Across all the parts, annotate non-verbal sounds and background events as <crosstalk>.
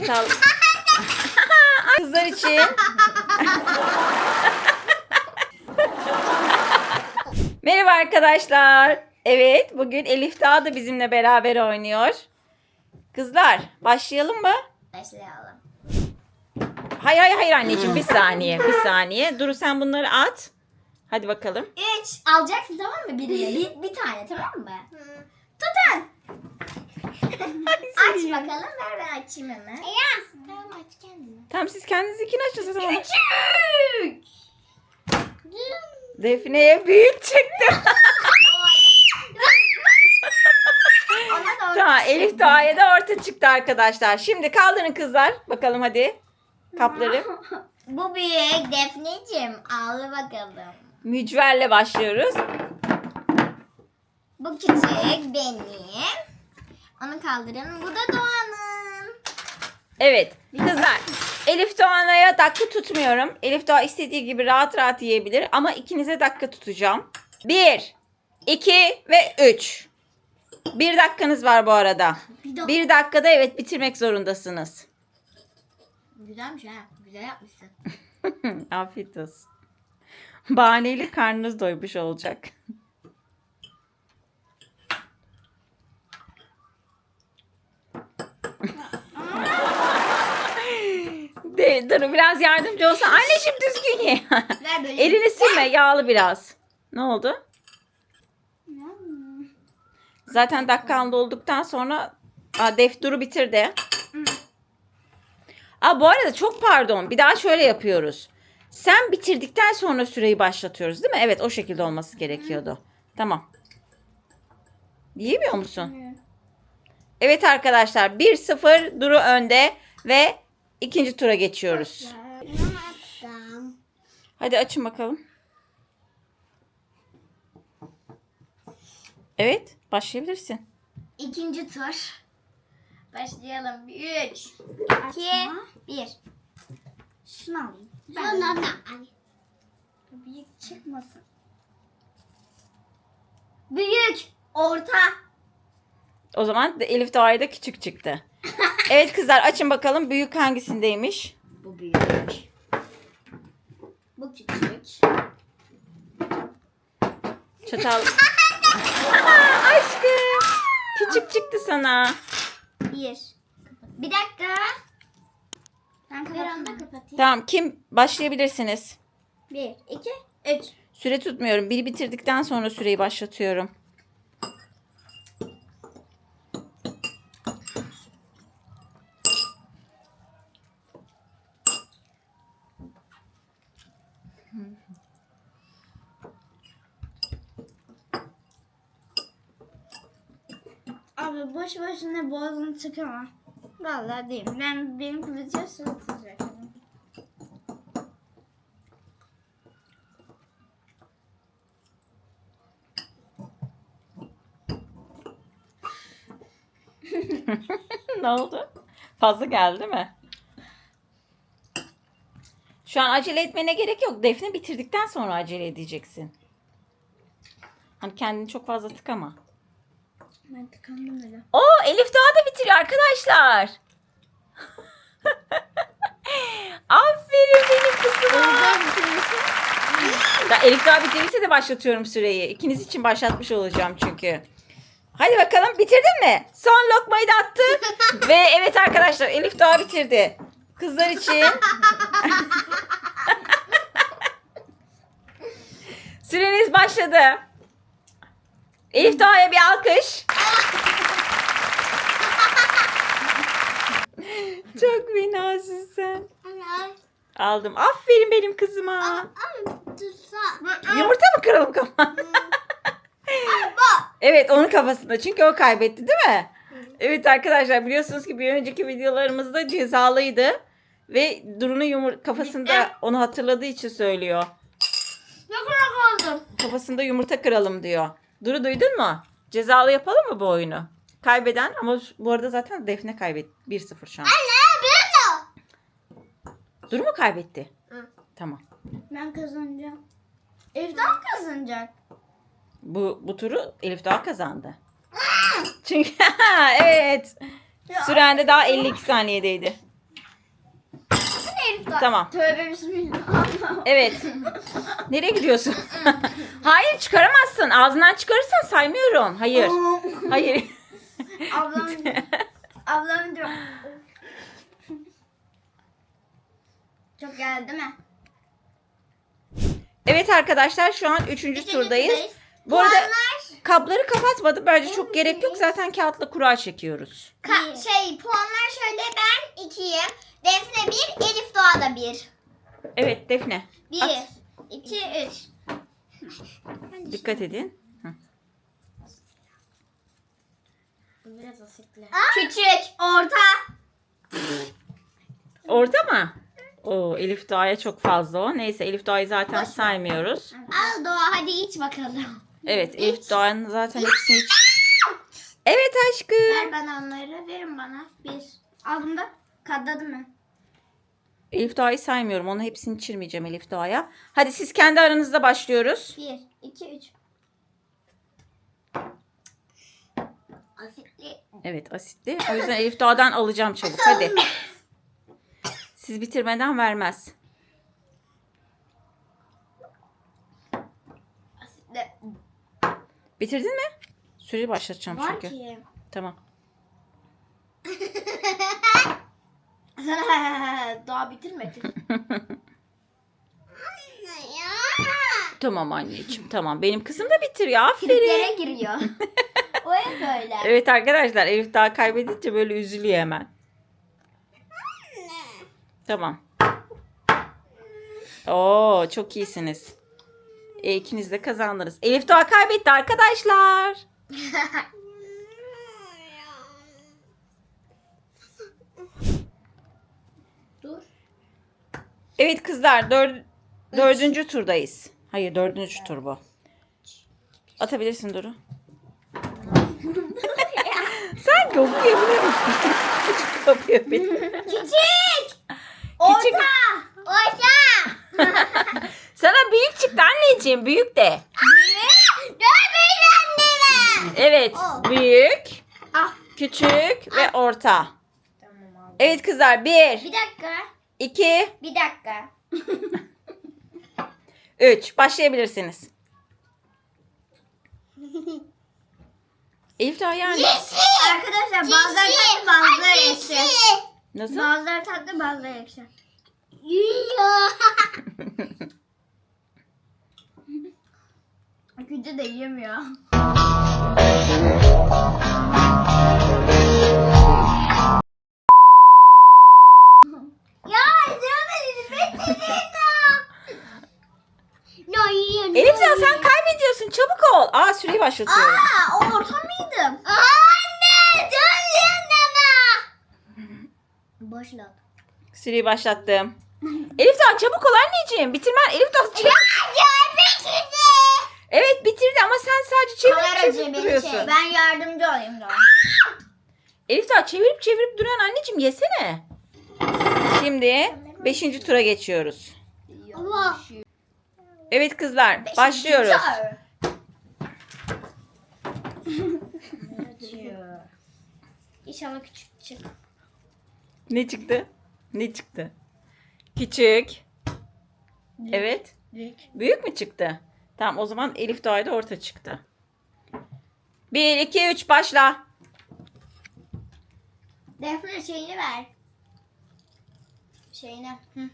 Çatal. <laughs> Kızlar için. <laughs> Merhaba arkadaşlar. Evet bugün Elif Dağ da bizimle beraber oynuyor. Kızlar başlayalım mı? Başlayalım. Hayır hayır hayır anneciğim bir saniye bir saniye. Duru sen bunları at. Hadi bakalım. Üç. Alacaksın tamam mı birini? Bir, bir tane tamam mı? Tutun. Aç bakalım. Ver ben açayım hemen. Ya. Tamam aç kendini. Tamam siz kendinizinkini açın tamam. Küçük. Defne'ye büyük çıktı. Ona <laughs> doğru. tamam Elif Doğa'ya da orta çıktı arkadaşlar. Şimdi kaldırın kızlar. Bakalım hadi. Kapları. <laughs> Bu büyük Defneciğim. Al bakalım. Mücverle başlıyoruz. Bu küçük benim. Onu kaldırın. Bu da Doğan'ın. Evet kızlar. Elif Doğan'a dakika tutmuyorum. Elif Doğa istediği gibi rahat rahat yiyebilir. Ama ikinize dakika tutacağım. Bir, iki ve üç. Bir dakikanız var bu arada. Bir dakika. Bir dakikada evet bitirmek zorundasınız. Güzelmiş ha. Güzel yapmışsın. <laughs> Afiyet olsun. Bahaneyle karnınız doymuş olacak. De, dur biraz yardımcı olsan. Anneciğim düzgün ye. Ver böyle. Elini silme yağlı biraz. Ne oldu? Zaten dakikan olduktan sonra Aa, Def Duru bitirdi. Aa, bu arada çok pardon. Bir daha şöyle yapıyoruz. Sen bitirdikten sonra süreyi başlatıyoruz değil mi? Evet o şekilde olması gerekiyordu. Tamam. Yiyemiyor musun? Evet arkadaşlar 1-0 Duru önde ve ikinci tura geçiyoruz. Hadi açın bakalım. Evet başlayabilirsin. İkinci tur. Başlayalım. Üç, iki, bir. Şunu alayım. Ben Şunu Büyük çıkmasın. Büyük, orta. O zaman Elif Doğa'ya da küçük çıktı. Evet kızlar açın bakalım büyük hangisindeymiş? Bu büyük. Bu küçük. Çatal. <laughs> Aşkım. Küçük çıktı sana. Bir. Bir dakika. Ben kapatayım. kapatayım. Tamam kim başlayabilirsiniz? Bir, iki, üç. Süre tutmuyorum. Biri bitirdikten sonra süreyi başlatıyorum. Abi boş boşuna boğazını çıkama. Vallahi değil. Ben benim kılıcı sırtacak. <laughs> ne oldu? Fazla geldi mi? Şu an acele etmene gerek yok. Defne bitirdikten sonra acele edeceksin. Hani kendini çok fazla tıkama. Ben tıkandım öyle. Oo Elif daha da bitiriyor arkadaşlar. <laughs> Aferin benim kızıma. Da Elif daha bitirirse de başlatıyorum süreyi. İkiniz için başlatmış olacağım çünkü. Hadi bakalım bitirdin mi? Son lokmayı da attı. <laughs> Ve evet arkadaşlar Elif daha bitirdi. Kızlar için. <laughs> Süreniz başladı. Elif Doğa'ya bir alkış. Çok fenasın sen. Aldım. Aferin benim kızıma. Yumurta mı kıralım kafa? evet onun kafasında çünkü o kaybetti değil mi? Evet arkadaşlar biliyorsunuz ki bir önceki videolarımızda cezalıydı. Ve Duru'nun yumur kafasında onu hatırladığı için söylüyor. Ne kadar kaldım? Kafasında yumurta kıralım diyor. Duru duydun mu? Cezalı yapalım mı bu oyunu? Kaybeden ama bu arada zaten Defne kaybetti. 1-0 şu an. Ne? Duru mu kaybetti? Hı. Tamam. Ben kazanacağım. Evden kazanacak. Bu, bu turu Elif daha kazandı. Çünkü evet. Sürende daha 52 saniyedeydi. Tamam. Tövbe bismillah. Evet. Nereye gidiyorsun? <laughs> Hayır çıkaramazsın. Ağzından çıkarırsan saymıyorum. Hayır. Hayır. Ablam, <laughs> ablam diyor. Çok geldi değil mi? Evet arkadaşlar şu an üçüncü Üçüncü turdayız. turdayız. Bu arada Puanlar- kapları kapatmadım. Bence çok gerek yok. Zaten kağıtla kura çekiyoruz. Ka- şey puanlar şöyle ben ikiyim. Defne bir, Elif Doğa da bir. Evet Defne. Bir, At. iki, üç. Dikkat edin. Biraz asitli. Küçük, orta. Orada mı? Oo, Elif Doğa'ya çok fazla o. Neyse Elif Doğa'yı zaten saymıyoruz. Al Doğa hadi iç bakalım. Evet Elif Doğa'nın zaten hepsini iç. Evet aşkım. Ver bana onları, verin bana. Bir. Al bunu da. Katladı mı? Elif Doğa'yı saymıyorum. Onu hepsini içirmeyeceğim Elif Doğa'ya. Hadi siz kendi aranızda başlıyoruz. Bir, iki, üç. Asitli. Evet asitli. O yüzden Elif Doğa'dan alacağım çabuk. Hadi. <laughs> Siz bitirmeden vermez. Bitirdin mi? Süreyi başlatacağım Var çünkü. ki. Tamam. <laughs> Daha bitirmedi. <laughs> Tamam anneciğim tamam. Benim kızım da bitiriyor. Aferin. Triplere giriyor. <laughs> o hep böyle. Evet arkadaşlar Elif daha kaybedince böyle üzülüyor hemen. Tamam. Oo çok iyisiniz. E, ikiniz de kazandınız. Elif Doğa kaybetti arkadaşlar. Dur. Evet kızlar dör, dördüncü turdayız. Hayır dördüncü tur bu. Atabilirsin Duru. <laughs> Sen okuyabilir misin? Küçük kapıyor beni. Küçük. Orta. Orta. <laughs> Sana büyük çıktı anneciğim. Büyük de. Gör beni anneme. Evet. Ol. Büyük, Ah. küçük ve orta. Tamam abi. Evet kızlar. Bir, Bir dakika. iki, Bir dakika. <laughs> üç. Başlayabilirsiniz. <laughs> Elif daha yani. Arkadaşlar bazıları tatlı bazıları ekşi. Nasıl? Bazıları tatlı bazıları ekşi. <laughs> Gücü de yemiyor. ya canım bitirin ya. yiyin. Elif ya sen kaybediyorsun. Çabuk ol. Aa süreyi başlatıyorum. Aa, orta mıydım? Başlat. Süreyi başlattım. <laughs> Elif daha çabuk ol anneciğim. Bitirmen. Elif daha çabuk. Evet bitirdi ama sen sadece çevirip çevirip duruyorsun. Ben yardımcı olayım da. Elif daha çevirip çevirip duruyorsun anneciğim yesene. Şimdi 5. tura geçiyoruz. Allah. Evet kızlar başlıyoruz. İnşallah küçük çık. Ne çıktı? Ne çıktı? Küçük. Evet. Büyük. Büyük mü çıktı? Tamam o zaman Elif Doğa'ya da orta çıktı. 1, 2, 3 başla. Defne şeyini ver. Şeyini. Hı.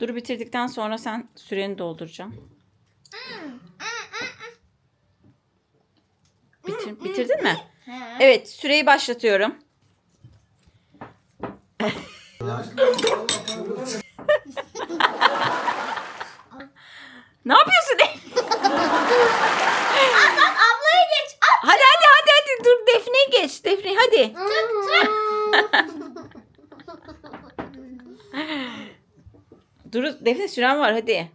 Dur bitirdikten sonra sen süreni dolduracağım. Bitir, bitirdin mi? He. Evet süreyi başlatıyorum. ne yapıyorsun? Ablayı geç. At. hadi hadi hadi hadi dur Defne'yi geç. Defne hadi. Tut tut. Dur Defne süren var hadi.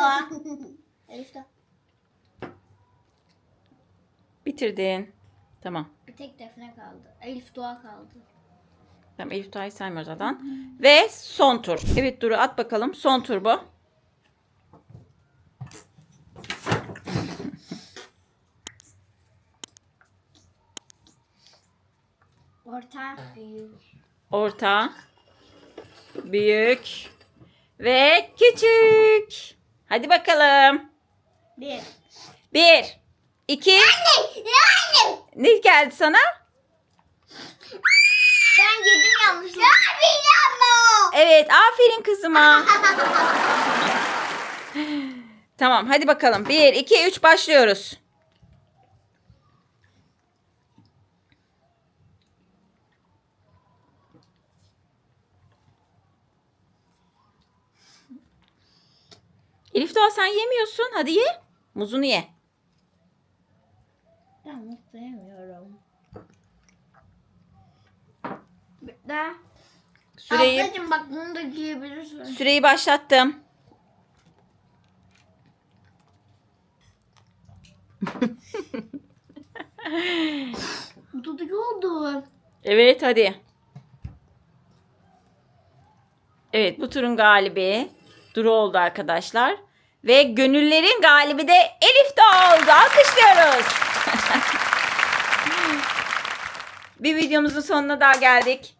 yapıyor? Elif de. Bitirdin. Tamam. Bir tek defne kaldı. Elif doğa kaldı. Tamam Elif Doğa'yı saymıyoruz zaten. Ve son tur. Evet Duru at bakalım. Son tur bu. Orta büyük. Orta büyük ve küçük. Hadi bakalım. Bir. Bir. iki. Anne. Ne geldi sana? Ben yedim yanlışlıkla. Evet aferin kızıma. <laughs> tamam hadi bakalım. Bir, iki, üç başlıyoruz. Elif Doğa sen yemiyorsun. Hadi ye. Muzunu ye. Ben mutlu yemiyorum. Daha. Süreyi, Ablacığım bak bunu da giyebilirsin. süreyi başlattım. Dudu oldu. Evet hadi. Evet bu turun galibi Duru oldu arkadaşlar. Ve gönüllerin galibi de Elif de oldu. Alkışlıyoruz. <laughs> Bir videomuzun sonuna daha geldik.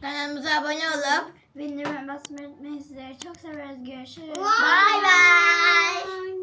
Kanalımıza abone olup bildirim basmayı unutmayın. Sizleri çok severiz. Görüşürüz. Bye bye.